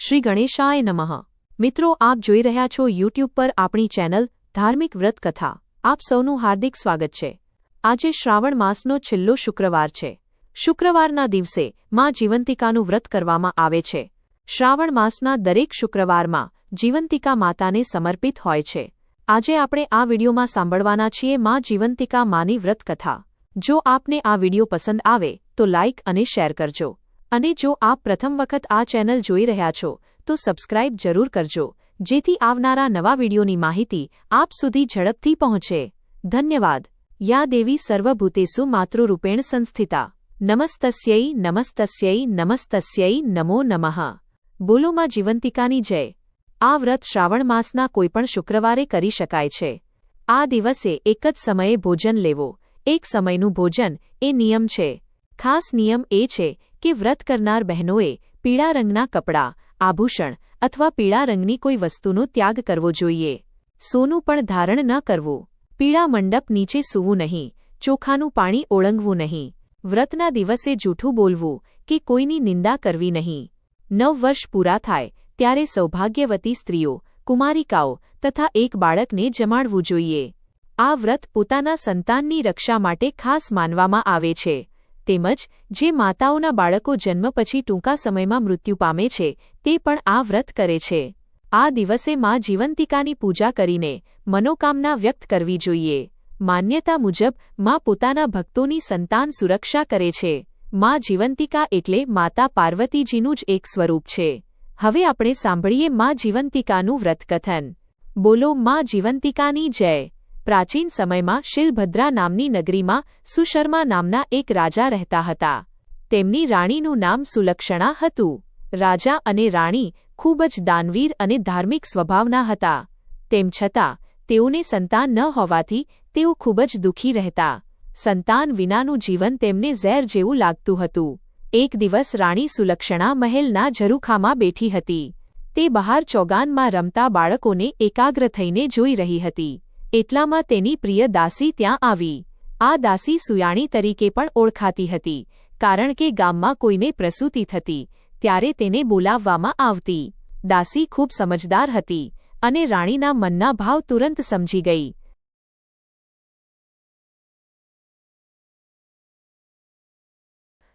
શ્રી ગણેશાય નમઃ. મિત્રો, આપ જોઈ રહ્યા છો યુટ્યુબ પર આપણી ચેનલ ધાર્મિક વ્રત કથા. આપ સૌનું હાર્દિક સ્વાગત છે. આજે શ્રાવણ માસનો છેલ્લો શુક્રવાર છે. શુક્રવારના દિવસે માં જીવંતિકાનું વ્રત કરવામાં આવે છે. શ્રાવણ માસના દરેક શુક્રવારમાં જીવંતિકા માતાને સમર્પિત હોય છે. આજે આપણે આ વિડીયોમાં સાંભળવાના છીએ માં જીવંતિકા માની વ્રતકથા જો આપને આ વીડિયો પસંદ આવે તો લાઇક અને શેર કરજો. અને જો આપ પ્રથમ વખત આ ચેનલ જોઈ રહ્યા છો, તો સબસ્ક્રાઇબ જરૂર કરજો. જેથી આવનારા નવા વિડીયોની માહિતી આપ સુધી ઝડપથી પહોંચે. ધન્યવાદ. યા દેવી સર્વભૂતેસુ માતૃરૂપેણ સંસ્થિતા. નમસ્તસ્યૈ નમસ્તસ્યૈ નમસ્તસ્યૈ, નમો નમઃ. બોલોમાં જીવંતિકાની જય. આ વ્રત શ્રાવણ માસના કોઈપણ શુક્રવારે કરી શકાય છે. આ દિવસે એક જ સમયે ભોજન લેવો. એક સમયનું ભોજન એ નિયમ છે. ખાસ નિયમ એ છે કે વ્રત કરનાર બહેનોએ પીળા રંગના કપડાં, આભૂષણ અથવા પીળા રંગની કોઈ વસ્તુનો ત્યાગ કરવો જોઈએ. સોનું પણ ધારણ ન કરવું. પીળા મંડપ નીચે સૂવું નહીં, ચોખાનું પાણી ઓળંગવું નહીં. વ્રતના દિવસે જૂઠું બોલવું કે કોઈની નિંદા કરવી નહીં. નવ વર્ષ પૂરા થાય ત્યારે સૌભાગ્યવતી સ્ત્રીઓ, કુમારિકાઓ તથા એક બાળકને જમાડવું જોઈએ. આ વ્રત પોતાના સંતાનની રક્ષા માટે ખાસ માનવામાં આવે છે. તેમજ જે માતાઓના બાળકો જન્મ પછી ટૂંકા સમયમાં મૃત્યુ પામે છે, તે પણ આ વ્રત કરે છે. આ દિવસે માં જીવંતિકાની પૂજા કરીને મનોકામના વ્યક્ત કરવી જોઈએ. માન્યતા મુજબ, માં પોતાના ભક્તોની સંતાન સુરક્ષા કરે છે. માં જીવંતિકા એટલે માતા પાર્વતીજીનું જ એક સ્વરૂપ છે. હવે આપણે સાંભળીએ માં જીવંતિકાનું વ્રતકથન. બોલો, માં જીવંતિકાની જય. પ્રાચીન સમયમાં શિલભદ્રા નામની નગરીમાં સુશર્મા નામના એક રાજા રહેતા હતા. તેમની રાણીનું નામ સુલક્ષણા હતું. રાજા અને રાણી ખૂબ જ દાનવીર અને ધાર્મિક સ્વભાવના હતા. તેમ છતાં, તેઓને સંતાન ન હોવાથી તેઓ ખૂબ જ દુઃખી રહેતા. સંતાન વિનાનું જીવન તેમને ઝેર જેવું લાગતું હતું. એક દિવસ રાણી સુલક્ષણા મહેલના ઝરૂખામાં બેઠી હતી. તે બહાર ચોગાનમાં રમતા બાળકોને એકાગ્ર થઈને જોઈ રહી હતી. એટલામાં તેની પ્રિય દાસી ત્યાં આવી. આ દાસી સુયાણી તરીકે પણ ઓળખાતી હતી, કારણ કે ગામમાં કોઈને પ્રસૂતિ થતી, ત્યારે તેને બોલાવવામાં આવતી. દાસી ખૂબ સમજદાર હતી અને રાણીના મનના ભાવ તુરંત સમજી ગઈ.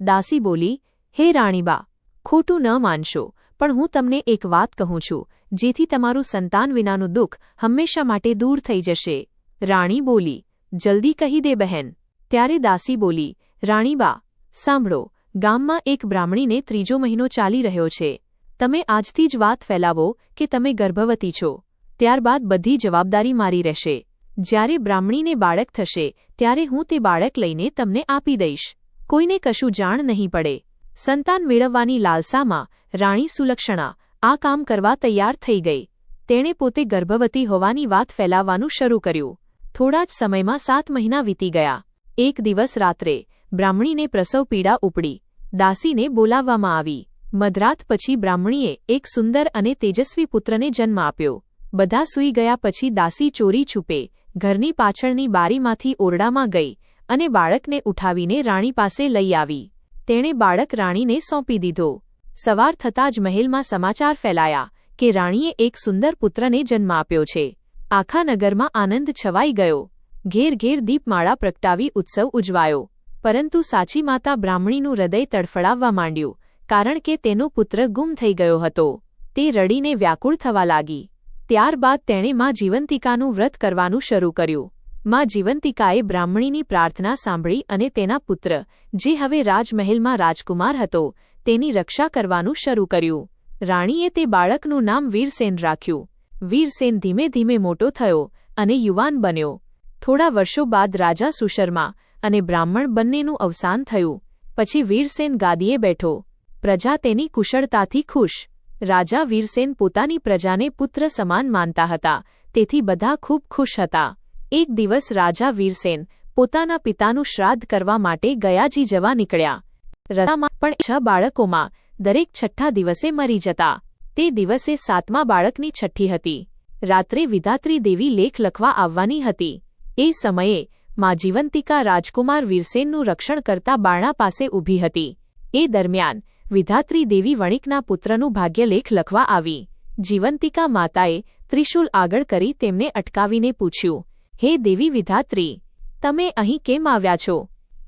દાસી બોલી, હે રાણીબા, ખોટું ન માનશો. પણ હું તમને એક વાત કહું છું, જેથી તમારું સંતાન વિનાનું દુઃખ હંમેશા માટે દૂર થઈ જશે. રાણી બોલી, જલ્દી કહી દે બહેન. ત્યારે દાસી બોલી રાણીબા સાંભળો, ગામમાં એક બ્રાહ્મણીને ત્રીજો મહિનો ચાલી રહ્યો છે. તમે આજથી જ વાત ફેલાવો કે તમે ગર્ભવતી છો. ત્યારબાદ બધી જવાબદારી મારી રહેશે. જ્યારે બ્રાહ્મણીને બાળક થશે, ત્યારે હું તે બાળક લઈને તમને આપી દઈશ. કોઈને કશું જાણ નહીં પડે. સંતાન મેળવવાની લાલસામાં રાણી સુલક્ષણા, આ કામ કરવા તૈયાર થઈ ગઈ. તેણે પોતે ગર્ભવતી હોવાની વાત ફેલાવવાનું શરૂ કર્યું. થોડા જ સમયમાં સાત મહિના વીતી ગયા. એક દિવસ રાત્રે, બ્રાહ્મણીને પ્રસવ પીડા ઉપડી. દાસીને બોલાવવામાં આવી. મધરાત પછી બ્રાહ્મણીએ એક સુંદર અને તેજસ્વી પુત્રને જન્મ આપ્યો. બધા સૂઈ ગયા પછી દાસી ચોરી છુપે, ઘરની પાછળની બારીમાંથી ઓરડામાં ગઈ અને બાળકને ઉઠાવીને રાણી પાસે લઈ આવી. તેણે બાળક રાણીને સોંપી દીધો. સવાર થતાં જ મહેલમાં સમાચાર ફેલાયા કે રાણીએ એક સુંદર પુત્રને જન્મ આપ્યો છે. આખા નગરમાં આનંદ છવાઈ ગયો. ઘેર ઘેર દીપમાળા પ્રગટાવી ઉત્સવ ઉજવાયો. પરંતુ સાચી માતા બ્રાહ્મણીનું હૃદય તડફડાવવા માંડ્યું, કારણ કે તેનો પુત્ર ગુમ થઈ ગયો હતો. તે રડીને વ્યાકુળ થવા લાગી. ત્યારબાદ તેણે માં જીવંતિકાનું વ્રત કરવાનું શરૂ કર્યું. માં જીવંતિકાએ બ્રાહ્મણીની પ્રાર્થના સાંભળી અને તેના પુત્ર, જે હવે રાજમહેલમાં રાજકુમાર હતો તેની રક્ષા કરવાનું શરૂ કર્યું. રાણીએ તે બાળકનું નામ વીરસેન રાખ્યું. વીરસેન ધીમે ધીમે મોટો થયો અને યુવાન બન્યો. થોડા વર્ષો બાદ રાજા સુશર્મા અને બ્રાહ્મણ બંનેનું અવસાન થયું. પછી વીરસેન ગાદીએ બેઠો. પ્રજા તેની કુશળતાથી ખુશ. રાજા વીરસેન પોતાની પ્રજાને પુત્ર સમાન માનતા હતા. તેથી બધા ખૂબ ખુશ હતા. એક દિવસ રાજા વીરસેન પોતાના પિતાનું શ્રાદ્ધ કરવા માટે ગયાજી જવા નીકળ્યા. રથામાં પણ છ બાળકોમાં દરેક છઠ્ઠા દિવસે મરી જતા. તે દિવસે સાતમા બાળકની છઠ્ઠી હતી. રાત્રે વિધાત્રી દેવી લેખ લખવા આવવાની હતી. એ સમયે મા જીવંતિકા રાજકુમાર વીરસેનનું રક્ષણ કરતા બારણા પાસે ઊભી હતી. એ દરમિયાન વિધાત્રી દેવી વણિકના પુત્રનું ભાગ્યલેખ લખવા આવી. જીવંતિકા માતાએ ત્રિશૂલ આગળ કરી તેમને અટકાવીને પૂછ્યું, હે દેવી વિધાત્રી, તમે અહીં કેમ આવ્યા છો?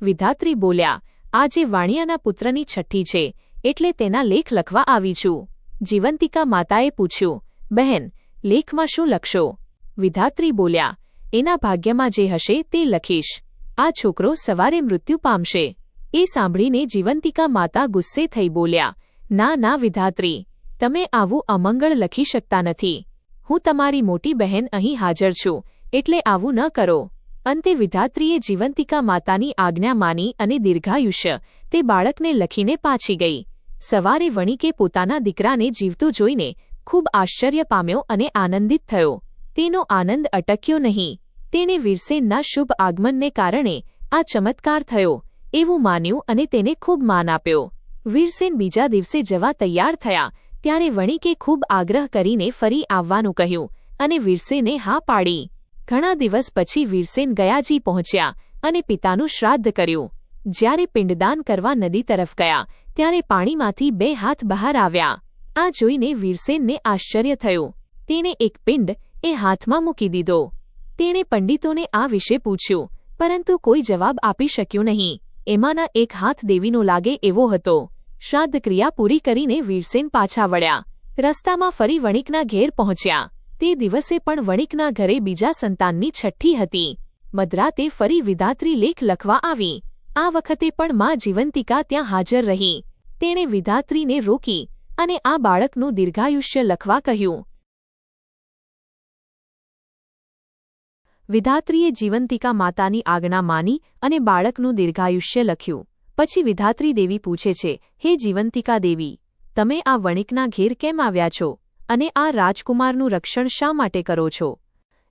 વિધાત્રી બોલ્યા આ જે વાણિયાના પુત્રની છઠ્ઠી છે, એટલે તેના લેખ લખવા આવી છું. જીવંતિકા માતાએ પૂછ્યું, બહેન, લેખમાં શું લખશો? વિધાત્રી બોલ્યા, એના ભાગ્યમાં જે હશે તે લખીશ. આ છોકરો સવારે મૃત્યુ પામશે. એ સાંભળીને જીવંતિકા માતા ગુસ્સે થઈ બોલ્યા, ના ના, વિધાત્રી, તમે આવું અમંગળ લખી શકતા નથી. હું તમારી મોટી બહેન અહીં હાજર છું, એટલે આવું ન કરો. અંતે વિધાત્રીએ જીવંતિકા માતાની આજ્ઞા માની અને દીર્ઘાયુષ્ય તે બાળકને લખીને પાછી ગઈ. સવારે વણિકે પોતાના દીકરાને જીવતું જોઈને ખૂબ આશ્ચર્ય પામ્યો અને આનંદિત થયો. તેનો આનંદ અટક્યો નહીં. તેણે વીરસેનના શુભ આગમનને કારણે આ ચમત્કાર થયો, એવું માન્યું અને તેને ખૂબ માન આપ્યો. વીરસેન બીજા દિવસે જવા તૈયાર થયા, ત્યારે વણિકે ખૂબ આગ્રહ કરીને ફરી આવવાનું કહ્યું અને વીરસેને હા પાડી. ઘણા દિવસ પછી વીરસેન ગયાજી પહોંચ્યા અને પિતાનું શ્રાદ્ધ કર્યું. જ્યારે પિંડદાન કરવા નદી તરફ ગયા, ત્યારે પાણીમાંથી બે હાથ બહાર આવ્યા. આ જોઈને વીરસેનને આશ્ચર્ય થયું. તેણે એક પિંડ એ હાથમાં મૂકી દીધો. તેણે પંડિતોને આ વિશે પૂછ્યું, પરંતુ કોઈ જવાબ આપી શક્યું નહીં. એમાંના એક હાથ દેવીનો લાગે એવો હતો. શ્રાદ્ધ ક્રિયા પૂરી કરીને વીરસેન પાછા વળ્યા. રસ્તામાં ફરી વણિકના ઘેર પહોંચ્યા. તે દિવસે પણ વણિકના ઘરે બીજા સંતાનની છઠ્ઠી હતી. મધરાતે ફરી વિધાત્રી લેખ લખવા આવી. આ વખતે પણ મા જીવંતિકા ત્યાં હાજર રહી. તેણે વિધાત્રીને રોકી અને આ બાળકનું દીર્ઘાયુષ્ય લખવા કહ્યું. વિધાત્રીએ જીવંતિકા માતાની આજ્ઞા માની અને બાળકનું દીર્ઘાયુષ્ય લખ્યું. પછી વિધાત્રી દેવી પૂછે છે, હે જીવંતિકા દેવી, તમે આ વણિકના ઘેર કેમ આવ્યા છો? અને આ રાજકુમારનું રક્ષણ શા માટે કરો છો?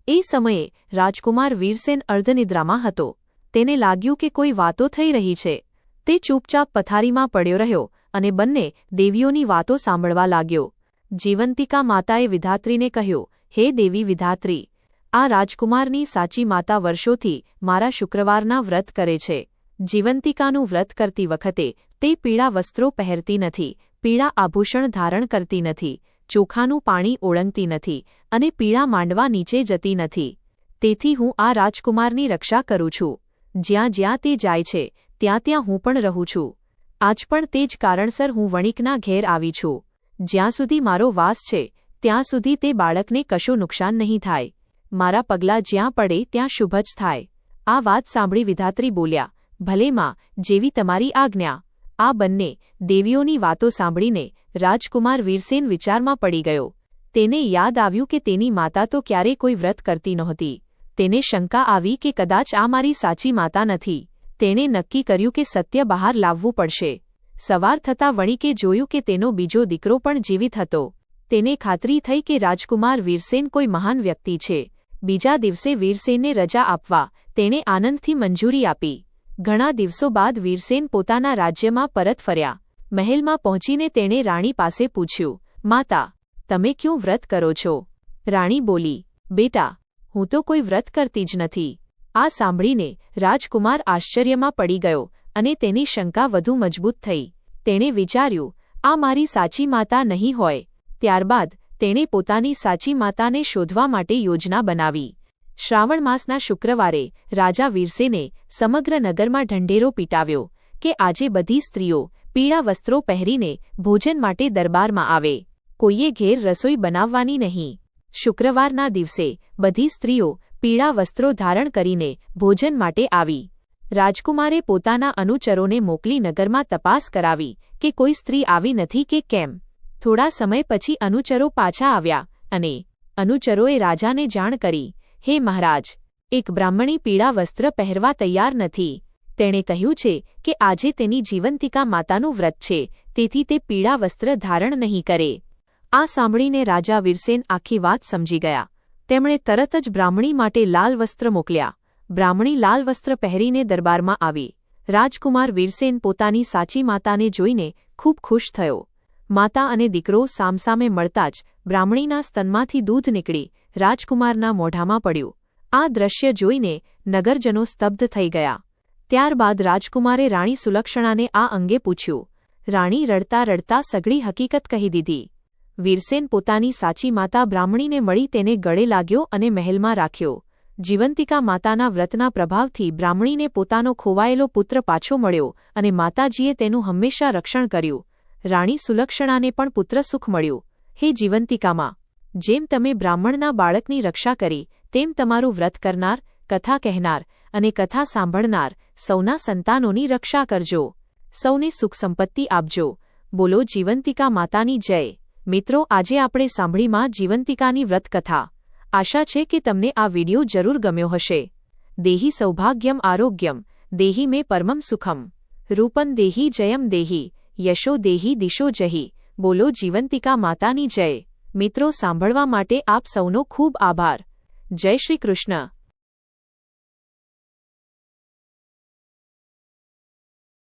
એ સમયે રાજકુમાર વીરસેન અર્ધનિદ્રામાં હતો. તેને લાગ્યું કે કોઈ વાતો થઈ રહી છે. તે ચૂપચાપ પથારીમાં પડ્યો રહ્યો અને બંને દેવીઓની વાતો સાંભળવા લાગ્યો. જીવંતિકા માતાએ વિધાત્રીને કહ્યું, હે દેવી વિધાત્રી, આ રાજકુમારની સાચી માતા વર્ષોથી મારા શુક્રવારના વ્રત કરે છે. જીવંતિકાનું વ્રત કરતી વખતે તે પીળા વસ્ત્રો પહેરતી નથી, પીળા આભૂષણ ધારણ કરતી નથી. ચોખાનું પાણી ઓળંગતી નથી અને પીળા માંડવા નીચે જતી નથી. તેથી હું આ રાજકુમારની રક્ષા કરું છું. જ્યાં જ્યાં તે જાય છે, ત્યાં ત્યાં હું પણ રહું છું. આજ પણ તે જ કારણસર હું વણિકના ઘેર આવી છું. જ્યાં સુધી મારો વાસ છે, ત્યાં સુધી તે બાળકને કશું નુકસાન નહીં થાય. મારા પગલાં જ્યાં પડે ત્યાં શુભ જ થાય. આ વાત સાંભળી વિધાત્રી બોલ્યા, ભલે માં, જેવી તમારી આજ્ઞા. આ બંને દેવીઓની વાતો સાંભળીને રાજકુમાર વીરસેન વિચારમાં પડી ગયો. તેને યાદ આવ્યું કે તેની માતા તો ક્યારેય કોઈ વ્રત કરતી નહોતી. તેને શંકા આવી કે કદાચ આ મારી સાચી માતા નથી. તેણે નક્કી કર્યું કે સત્ય બહાર લાવવું પડશે. સવાર થતાં વણિકે જોયું કે તેનો બીજો દીકરો પણ જીવિત હતો. તેને ખાતરી થઈ કે રાજકુમાર વીરસેન કોઈ મહાન વ્યક્તિ છે. બીજા દિવસે વીરસેનને રજા આપવા તેણે આનંદથી મંજૂરી આપી. ઘણા દિવસો બાદ વીરસેન પોતાના રાજ્યમાં પરત ફર્યા. મહેલમાં પહોંચીને તેણે રાણી પાસે પૂછ્યું, માતા, તમે ક્યું વ્રત કરો છો? રાણી બોલી, બેટા, હું તો કોઈ વ્રત કરતી જ નથી. આ સાંભળીને રાજકુમાર આશ્ચર્યમાં પડી ગયો અને તેની શંકા વધુ મજબૂત થઈ. તેણે વિચાર્યું, આ મારી સાચી માતા નહીં હોય. ત્યારબાદ તેણે પોતાની સાચી માતાને શોધવા માટે યોજના બનાવી. શ્રાવણ માસના શુક્રવારે રાજા વીરસેને સમગ્ર નગરમાં ઢંઢેરો પીટાવ્યો કે આજે બધી સ્ત્રીઓ પીળા વસ્ત્રો પહેરીને ભોજન માટે દરબારમાં આવે. કોઈએ ઘેર રસોઈ બનાવવાની નહીં. શુક્રવારના દિવસે બધી સ્ત્રીઓ પીળા વસ્ત્રો ધારણ કરીને ભોજન માટે આવી. રાજકુમારે પોતાના અનુચરોને મોકલી નગરમાં તપાસ કરાવી કે કોઈ સ્ત્રી આવી નથી કે કેમ. થોડા સમય પછી અનુચરો પાછા આવ્યા અને અનુચરોએ રાજાને જાણ કરી, હે મહારાજ, એક બ્રાહ્મણી પીળા વસ્ત્ર પહેરવા તૈયાર નથી. તેણે કહ્યું છે કે આજે તેની જીવંતિકા માતાનું વ્રત છે, તેથી તે પીળા વસ્ત્ર ધારણ નહીં કરે. આ સાંભળીને રાજા વીરસેન આખી વાત સમજી ગયા. તેમણે તરત જ બ્રાહ્મણી માટે લાલ વસ્ત્ર મોકલ્યા. બ્રાહ્મણી લાલ વસ્ત્ર પહેરીને દરબારમાં આવી. રાજકુમાર વીરસેન પોતાની સાચી માતાને જોઈને ખૂબ ખુશ થયો. માતા અને દીકરો સામસામે મળતા જ બ્રાહ્મણીના સ્તનમાંથી દૂધ નીકળી રાજકુમારના મોઢામાં પડ્યું. આ દ્રશ્ય જોઈને નગરજનો સ્તબ્ધ થઈ ગયા. ત્યારબાદ રાજકુમારે રાણી સુલક્ષણાને આ અંગે પૂછ્યું. રાણી રડતા રડતા સઘળી હકીકત કહી દીધી. વીરસેન પોતાની સાચી માતા બ્રાહ્મણીને મળી તેને ગળે લાગ્યો અને મહેલમાં રાખ્યો. જીવંતિકા માતાના વ્રતના પ્રભાવથી બ્રાહ્મણીને પોતાનો ખોવાયેલો પુત્ર પાછો મળ્યો અને માતાજીએ તેનું હંમેશા રક્ષણ કર્યું. રાણી સુલક્ષણાને પણ પુત્ર સુખ મળ્યું. હે જીવંતિકામાં, જેમ તમે બ્રાહ્મણના બાળકની રક્ષા કરી, તેમ તમારું વ્રત કરનાર, કથા કહેનાર અને કથા સાંભળનાર સૌના સંતાનોની રક્ષા કરજો. સૌને સુખ સંપત્તિ આપજો. બોલો, જીવંતિકા માતાની જય. મિત્રો, આજે આપણે સાંભળીમાં જીવંતિકાની વ્રતકથા. આશા છે કે તમને આ વિડિયો જરૂર ગમ્યો હશે. દેહી સૌભાગ્યમ આરોગ્યમ. દેહી મે પરમમ સુખમ. રૂપન દેહી જયમ દેહી. યશો દેહી દિશો જહી. બોલો, જીવંતિકા માતાની જય. મિત્રો, સાંભળવા માટે આપ સૌનો ખૂબ આભાર. જય શ્રી કૃષ્ણ.